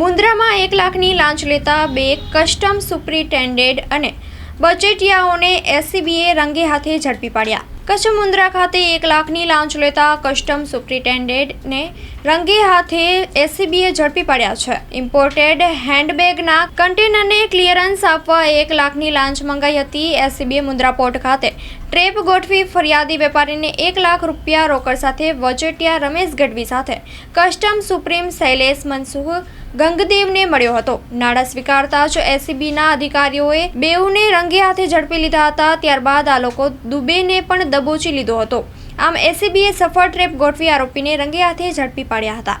મુન્દ્રામાં એક લાખની લાંચ લેતા બે કસ્ટમ સુપ્રિન્ટેન્ડેન્ટ અને બચેટિયાઓને એસીબીએ રંગે હાથે ઝડપી પાડ્યા. કચ્છ મુન્દ્રા ખાતે એક લાખની લાંચ લેતા કસ્ટમ સુપ્રિન્ટેન્ડેન્ટને રંગે હાથે એસીબીએ ઝડપી પાડ્યા છે. ઇમ્પોર્ટેડ હેન્ડબેગના કન્ટેનરને ક્લિયરન્સ આપવા એક લાખની લાંચ મંગાઈ હતી એસીબીએ મુન્દ્રા પોર્ટ ખાતે. ટ્રેપ ગોઠવી ફરિયાદી વેપારીને એક લાખ રૂપિયા રોકડ સાથે વચેટિયા રમેશ ગઢવી સાથે. કસ્ટમ સુપ્રીમ શૈલેષ મનસુખ ગંગદેવને મળ્યો હતો. નાણાં સ્વીકારતા જ એસીબીના અધિકારીઓએ બેઉને રંગે હાથે ઝડપી લીધા હતા. ત્યારબાદ આ લોકો દુબેને પણ દબોચી લીધો હતો. આમ એસીબીએ સફળ ટ્રેપ ગોઠવી આરોપીને રંગે હાથે ઝડપી પાડ્યા હતા.